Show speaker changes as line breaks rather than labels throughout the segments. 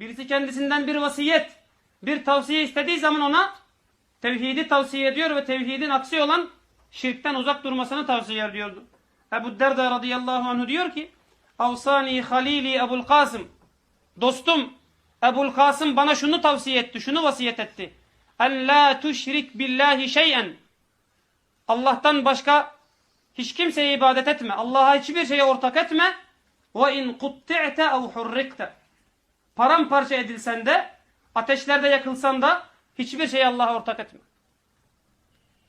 birisi kendisinden bir vasiyet, bir tavsiye istediği zaman ona tevhidi tavsiye ediyor ve tevhidin aksi olan şirkten uzak durmasını tavsiye ediyordu. Ebu Derda radıyallahu anhu diyor ki Avsani halili Ebul Kasım Dostum Ebul Kasım bana şunu tavsiye etti, şunu vasiyet etti. En la tuşrik billahi şeyen. Allah'tan başka hiç kimseye ibadet etme. Allah'a hiçbir şeye ortak etme. Ve in kutti'te ev hurrikte. Paramparça edilsen de, ateşlerde yakılsan da hiçbir şeye Allah'a ortak etme.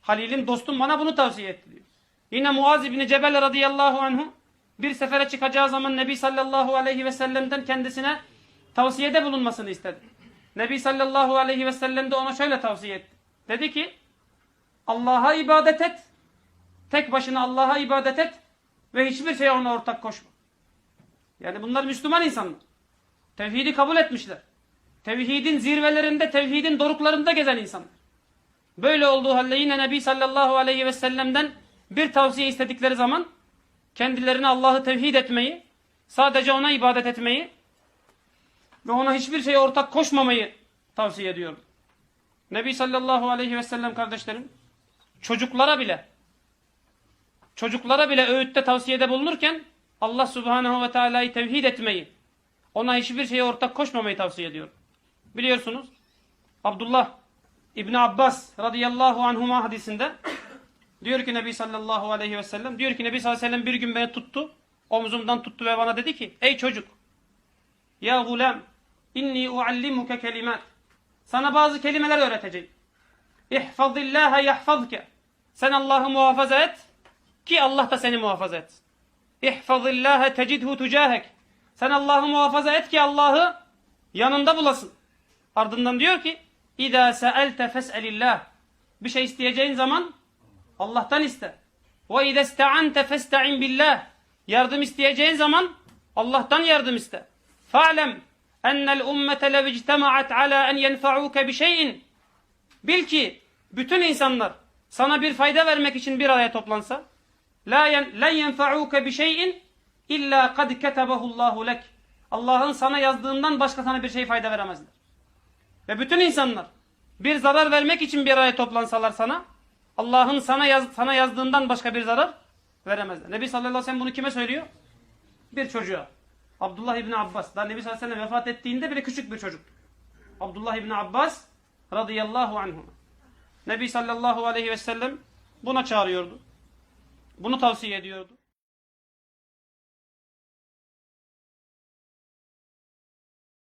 Halil'im dostum bana bunu tavsiye etti diyor. Yine Muaz İbni Cebel radıyallahu anhu bir sefere çıkacağı zaman Nebi sallallahu aleyhi ve sellem'den kendisine tavsiyede bulunmasını istedi. Nebi sallallahu aleyhi ve sellem de ona şöyle tavsiye etti. Dedi ki Allah'a ibadet et. Tek başına Allah'a ibadet et ve hiçbir şeye ona ortak koşma. Yani bunlar Müslüman insanlar. Tevhidi kabul etmişler. Tevhidin zirvelerinde, tevhidin doruklarında gezen insanlar. Böyle olduğu halde yine Nebi sallallahu aleyhi ve sellem'den bir tavsiye istedikleri zaman kendilerine Allah'ı tevhid etmeyi, sadece ona ibadet etmeyi ve ona hiçbir şeye ortak koşmamayı tavsiye ediyor. Nebi sallallahu aleyhi ve sellem kardeşlerim çocuklara bile çocuklara bile öğütte tavsiyede bulunurken Allah subhanehu ve teala'yı tevhid etmeyi ona hiçbir şeye ortak koşmamayı tavsiye ediyor. Biliyorsunuz Abdullah İbni Abbas radıyallahu anhuma hadisinde diyor ki Nebi sallallahu aleyhi ve sellem diyor ki Nebi sallallahu aleyhi ve sellem bir gün beni tuttu omzumdan tuttu ve bana dedi ki ey çocuk ya gulam inni uallimuke kelimat sana bazı kelimeler öğreteceğim. İhfazillâhe yahfazke sen Allah'ı muhafaza et ki Allah da seni muhafaza et. İhfazillâhe tecidhu tucahek sen Allah'ı muhafaza et ki Allah'ı yanında bulasın. Ardından diyor ki İzâ se'elte fes'elillah bir şey isteyeceğin zaman Allah'tan iste. Ve izâ iste'ante festa'in billah yardım isteyeceğin zaman Allah'tan yardım iste. Fa'lem ennel ummete lev ictema'at ala en yenfa'uke bi şeyin bil ki bütün insanlar sana bir fayda vermek için bir araya toplansa la len yenfa'uke bi şeyin illa kad ketebehullahu lek Allah'ın sana yazdığından başka sana bir şey fayda veremezler. Ve bütün insanlar bir zarar vermek için bir araya toplansalar sana Allah'ın sana yaz, sana yazdığından başka bir zarar veremezler. Nebi sallallahu aleyhi ve sellem bunu kime söylüyor? Bir çocuğa. Abdullah İbni Abbas. Daha Nebi sallallahu aleyhi ve sellem vefat ettiğinde bile küçük bir çocuk. Abdullah İbni Abbas radıyallahu anhu. Nebi sallallahu aleyhi ve sellem buna çağırıyordu. Bunu tavsiye ediyordu.